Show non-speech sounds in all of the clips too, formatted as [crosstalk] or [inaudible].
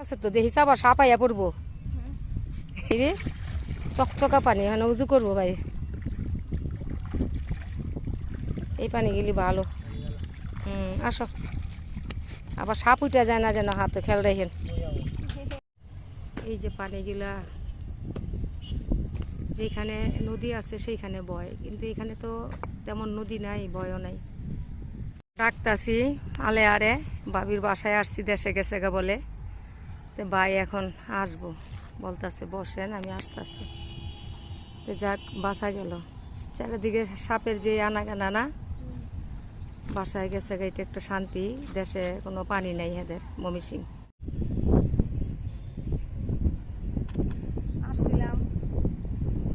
আছে তো দেখি চাবা সাপাইয়া পড়ব। রে চকচকা পানি মানে উজু করব ভাই। এই পানি গেলি ভালো। হুম, আসো। আবার সাপ উঠে যায় না যেন হাতে, খেয়াল রাখেন। এই যে পানিগুলা, যেখানে নদী আছে সেইখানে বয়। কিন্তু এখানে তো তেমন নদী নাই, বয়ও নাই। ডাকতাছি আলে আরে, বাবির বাসায় আসছি, দেশে গেছে গা বলে। তো ভাই এখন আসব। বলতাছে, বসেন, আমি আসতেছি। তো যাক বাসা গেল। চারিদিকে সাপের যে আনাগানা না, বাসায় গেছে এটা একটা শান্তি। দেশে কোনো পানি নেই এদের, মমি সিং। আসছিলাম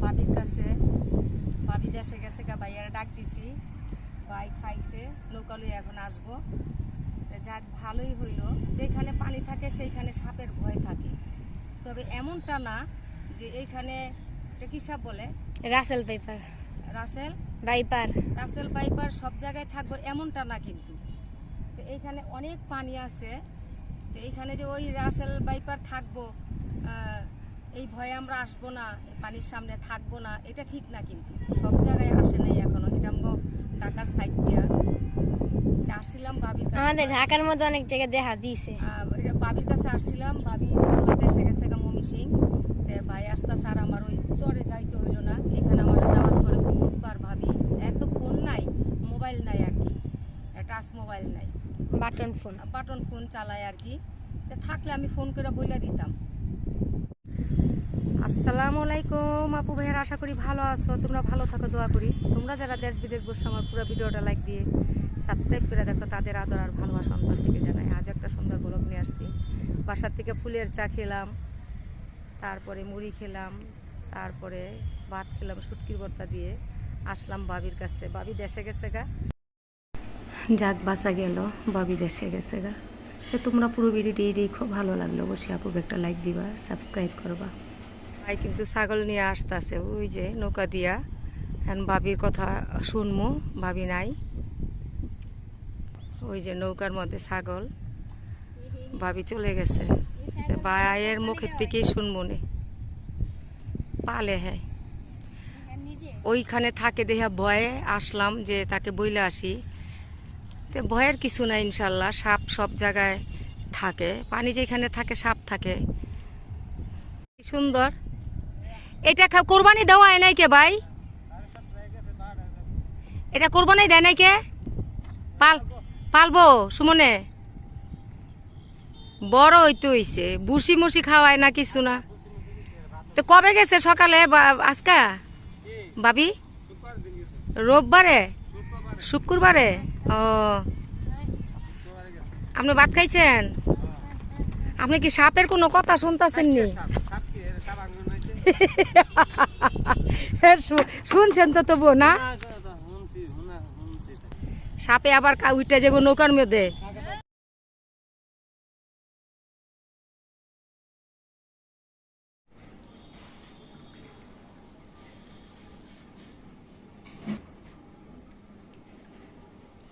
বাবির কাছে। বাবি দেশে গেছে ডাক দিছি। ভাই খাইছে, নৌকা এখন আসব। যাক ভালোই হইল। যেখানে পানি থাকে সেইখানে সাপের ভয় থাকে। তবে এমনটা না যে এইখানে এটা কি সাপ বলে? Russell paper Russell? Viper. Russell piper সব জায়গায় থাকব এমনটা না কিন্তু। তো এইখানে অনেক পানি আছে। তো এইখানে যে ওই রাসেল বাইপার থাকব এই ভয়ে আমরা আসব না পানির সামনে থাকব না এটা ঠিক না কিন্তু। সব জায়গায় আসে নাই এখনও। এটা আমগো ঢাকার সাইডটা কাছে আমাদের ঢাকার মধ্যে অনেক জায়গায় দেখা দিয়েছে বাবির কাছে আসছিলাম। বাবি ইনশাল্লাহ দেশে গেছে মমি সিং। তে ভাই আস্তে স্যার আমার ওই চরে যাইতে হইল না। এখানে আমার দাওয়াত করে বহুতবার ভাবি। এর তো ফোন নাই মোবাইল নাই আর কি। টাচ মোবাইল নাই। Button phone. বাটন ফোন চালায় আর কি। তে থাকলে আমি ফোন করে বলে দিতাম। আসসালামু আলাইকুম আপু ভাইয়ের আশা করি ভালো আছো। তোমরা ভালো থাকো দোয়া করি। তোমরা যারা দেশ বিদেশ বসে আমার পুরো ভিডিওটা লাইক দিয়ে সাবস্ক্রাইব করে দেখো তাদের আদর আর ভালোবাসা অন্তর থেকে জানাই। আজ একটা সুন্দর ব্লগ নিয়ে আসছি। বাসার থেকে ফুলের চা খেলাম তারপরে মুড়ি খেলাম তারপরে ভাত খেলাম শুটকির ভর্তা দিয়ে। আসলাম বাবির কাছে। বাবি দেশে গেছে গা? যাক বাসা গেল বাবি দেশে গেছে গা। তো তোমরা পুরো ভিডিওটি দেখো ভালো লাগল অবশ্যই আপুকে একটা লাইক দিবা সাবস্ক্রাইব করবা। ভাই কিন্তু ছাগল নিয়ে আসতেছে ওই যে নৌকা দিয়া। এখন বাবির কথা শুনমু ভাবি নাই। ওই যে নৌকার মধ্যে ছাগল। ভাবি চলে গেছে। ভাইয়ের মুখের থেকেই শুনব নে। পালে হ্যাঁ। ওইখানে থাকে দেখা ভয়ে আসলাম যে তাকে বইলে আসি। তো ভয়ের কিছু নাই ইনশাল্লাহ, সাপ সব জায়গায় থাকে। পানি যেখানে থাকে সাপ থাকে। সুন্দর। এটা কোরবানি দেওয়া হয় নাই কে ভাই? এটা কোরবানি দেয় নাই কে? পাল পালবো সুমনে বড় হইতে হইছে বুসি মুসি খাওয়ায় না কিছু না তো কবে গেছে সকালে আজকা ভাবি রোববারে শুক্রবারে ও আপনি ভাত খাইছেন আপনি কি সাপের কোনো কথা শুনতেছেন নি শুনছেন তো তবু না সাপে আবার উইটা যাব নৌকার মধ্যে।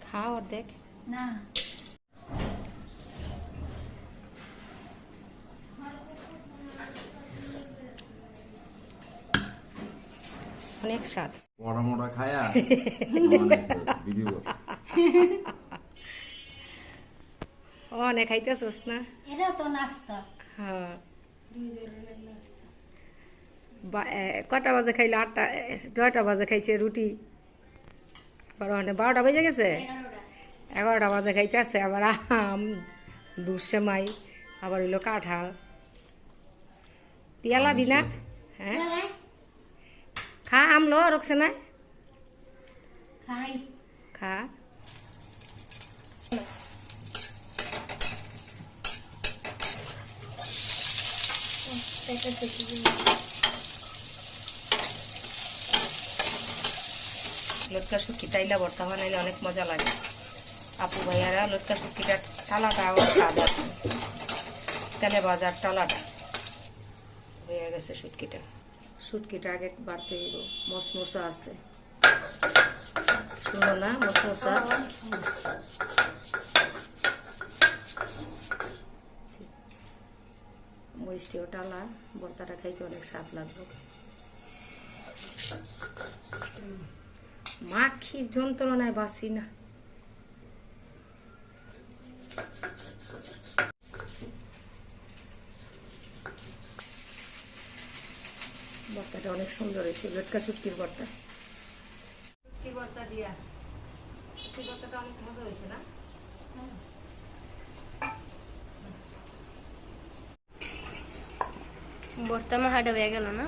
খাও অর্ধেক। না। অনেক স্বাদ। মোটা মোটা খায়া [laughs] ভিডিও অনেক খাইতেছস না? এটা তো নাস্তা। হ্যাঁ কটা বাজে খাইলে? আটটা এ, নয়টা বাজে খাইছে রুটি। বারো ঘণ্টা বারোটা বেজে গেছে? এগারোটা। বাজে খাইতেছে আবার আম দুধ সেমাই আবার হইল কাঁঠাল। পিয়ালা বিনা? হ্যাঁ? খা আমলো রকছে না লটকা শুটকি টাইলা ভর্তা বানাইলে অনেক মজা লাগে। আপু ভাইয়ারা লটকা শুটকিটা টালাটা আবার সাদা তেলে বাজার টালাটা হয়ে গেছে শুটকিটা। শুটকিটা আগে বাড়তে মসমসা আছে। শুনো না মসমসা মরিচটিও টালা, ভর্তাটা খাইতে অনেক স্বাদ লাগবে মাখির যন্ত্রণায় বাসি না। ভর্তাটা অনেক সুন্দর হয়েছে, লটকা ভর্তা। শুটকির ভর্তা দিয়া। সেই ভর্তাটা অনেক মজা হয়েছে না? বর্তমান হাটে হয়ে গেল না?